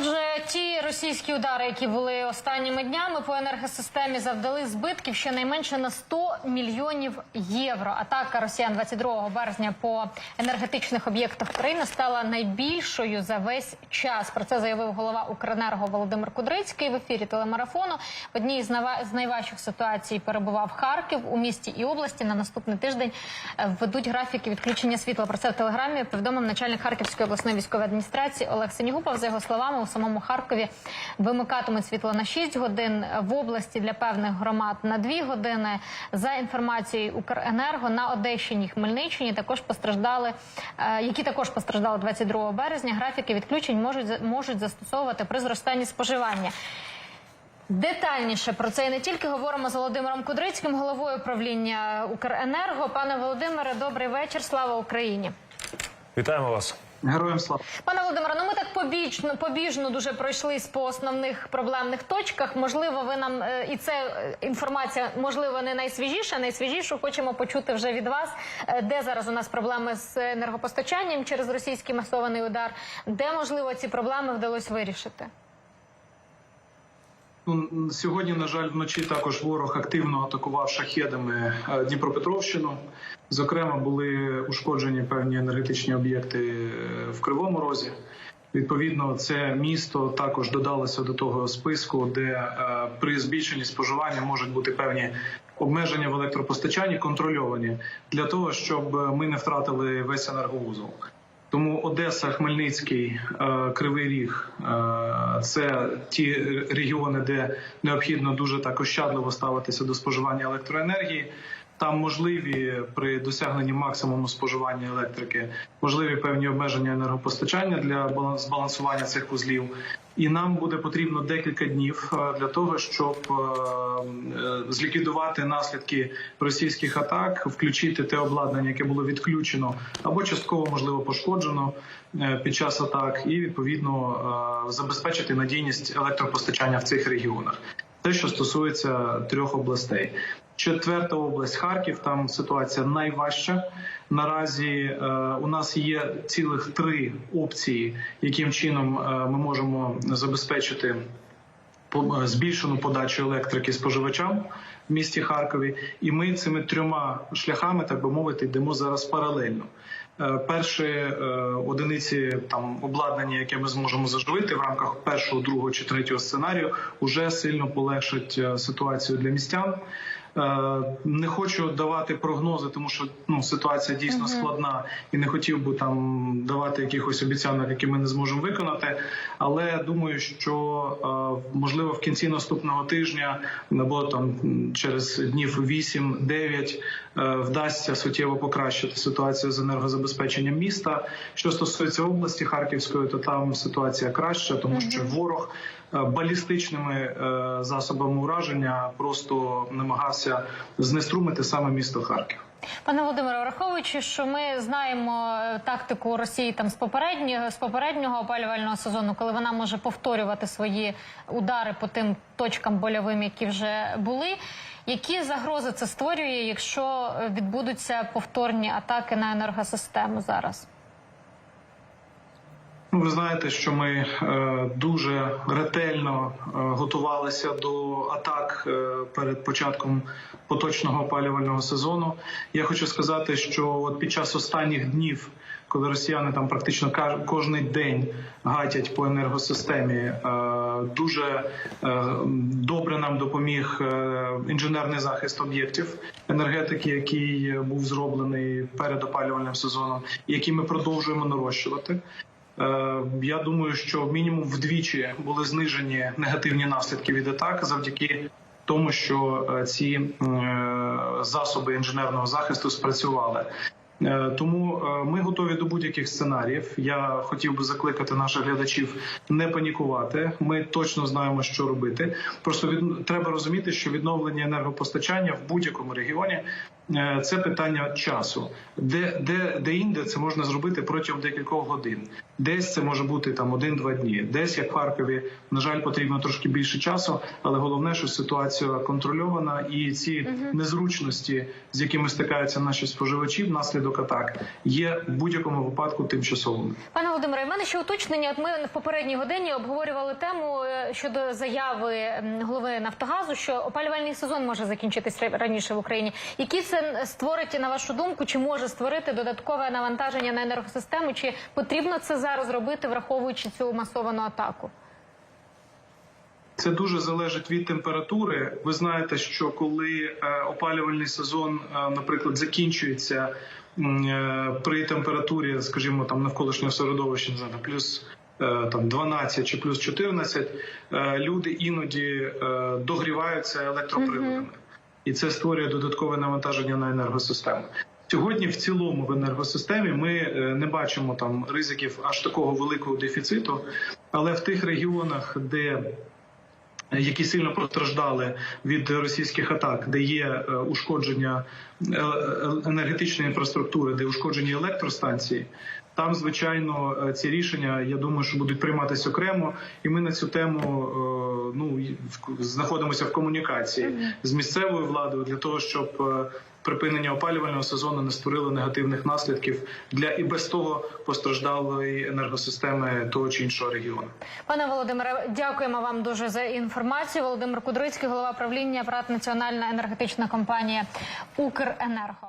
Отже, ті російські удари, які були останніми днями по енергосистемі, завдали збитків щонайменше на 100 мільйонів євро. Атака росіян 22 березня по енергетичних об'єктах країни стала найбільшою за весь час. Про це заявив голова Укренерго Володимир Кудрицький в ефірі телемарафону. В одній з найважчих ситуацій перебував Харків у місті і області. На наступний тиждень е, введуть графіки відключення світла. Про це в телеграмі повідомив начальник Харківської обласної військової адміністрації Олег Сенігупов. За його словами, у самому Харкові вимикатимуть світло на 6 годин в області для певних громад на 2 години. За інформацією Укренерго на Одещині, Хмельниччині також постраждали, е, які також постраждали 22 березня. Графіки відключень можуть можуть застосовувати при зростанні споживання. Детальніше про це і не тільки говоримо з Володимиром Кудрицьким, головою правління Укренерго. Пане Володимире, добрий вечір. Слава Україні. Вітаємо вас. Героям слава. Пане Володимире, ну ми так побічно побіжно дуже пройшлись по основних проблемних точках. Можливо, ви нам е, і це е, інформація, можливо, не найсвіжіша. Найсвіжішу хочемо почути вже від вас, е, де зараз у нас проблеми з енергопостачанням через російський масований удар, де можливо ці проблеми вдалося вирішити. Ну, Сьогодні, на жаль, вночі також ворог активно атакував шахедами е, Дніпропетровщину. Зокрема, були ушкоджені певні енергетичні об'єкти е, в Кривому Розі. Відповідно, це місто також додалося до того списку, де е, при збільшенні споживання можуть бути певні обмеження в електропостачанні, контрольовані для того, щоб ми не втратили весь енерговузол. Тому Одеса, Хмельницький, е, Кривий Ріг е, це ті регіони, де необхідно дуже так ощадливо ставитися до споживання електроенергії. Там можливі при досягненні максимуму споживання електрики, можливі певні обмеження енергопостачання для балан- збалансування цих вузлів. І нам буде потрібно декілька днів е, для того, щоб е, е, зліквідувати наслідки російських атак, включити те обладнання, яке було відключено або частково можливо пошкоджено під час атак, і відповідно забезпечити надійність електропостачання в цих регіонах. Те, що стосується трьох областей. Четверта область Харків. Там ситуація найважча. Наразі е, у нас є цілих три опції, яким чином е, ми можемо забезпечити збільшену подачу електрики споживачам в місті Харкові, і ми цими трьома шляхами, так би мовити, йдемо зараз паралельно. Е, Перші е, одиниці там обладнання, яке ми зможемо заживити в рамках першого, другого чи третього сценарію, уже сильно полегшить е, ситуацію для містян. Е, Не хочу давати прогнози, тому що ну ситуація дійсно складна, і не хотів би там давати якихось обіцянок, які ми не зможемо виконати. Але думаю, що е, можливо в кінці наступного тижня або там через днів 8-9 е, вдасться суттєво покращити ситуацію з енергозабезпеченням міста. Що стосується області Харківської, то там ситуація краща, тому що ворог балістичними е, засобами ураження просто намагався знеструмити саме місто Харків. Пане Володимире, враховуючи, що ми знаємо е, тактику Росії там з попереднього з попереднього опалювального сезону, коли вона може повторювати свої удари по тим точкам больовим, які вже були. Які загрози це створює, якщо е, відбудуться повторні атаки на енергосистему зараз? Ну, ви знаєте, що ми е, дуже ретельно е, готувалися до атак е, перед початком поточного опалювального сезону. Я хочу сказати, що от під час останніх днів, коли росіяни там практично кожний день гатять по енергосистемі, дуже добре нам допоміг інженерний захист об'єктів енергетики, який був зроблений перед опалювальним сезоном, який ми продовжуємо нарощувати. Е, Я думаю, що мінімум вдвічі були знижені негативні наслідки від атак завдяки тому, що е, ці е, засоби інженерного захисту спрацювали. Тому ми готові до будь-яких сценаріїв. Я хотів би закликати наших глядачів не панікувати. Ми точно знаємо, що робити. Просто від... треба розуміти, що відновлення енергопостачання в будь-якому регіоні це питання часу. Де, де, де інде це можна зробити протягом декількох годин. Десь це може бути там один-два дні. Десь, як в Харкові, на жаль, потрібно трошки більше часу, але головне, що ситуація контрольована, і ці незручності, з якими стикаються наші споживачі внаслідок атак, є в будь-якому випадку тимчасовими. Пане Володимире, в мене ще уточнення. От ми в попередній годині обговорювали тему е, щодо заяви голови Нафтогазу, що опалювальний сезон може закінчитись раніше в Україні. Які це створить, на вашу думку, чи може створити додаткове навантаження на енергосистему? Чи потрібно це зараз робити, враховуючи цю масовану атаку? Це дуже залежить від температури. Ви знаєте, що коли е, опалювальний сезон, е, наприклад, закінчується е, при температурі, скажімо, там навколишнього середовища, не знаю, плюс там 12 чи плюс 14, е, люди іноді догріваються електроприладами, і це створює додаткове навантаження на енергосистему. Сьогодні в цілому в енергосистемі ми е, не бачимо там ризиків аж такого великого дефіциту, але в тих регіонах, де які сильно постраждали від російських атак, де є е, ушкодження е, е, енергетичної інфраструктури, де ушкоджені електростанції. Там, звичайно, е, ці рішення я думаю, що будуть прийматися окремо, і ми на цю тему е, ну знаходимося в комунікації з місцевою владою для того, щоб е, припинення опалювального сезону не створило негативних наслідків для і без того постраждалої енергосистеми того чи іншого регіону. Пане Володимире, дякуємо вам дуже за інформацію. Володимир Кудрицький, голова правління ПРАТ Національна енергетична компанія Укренерго.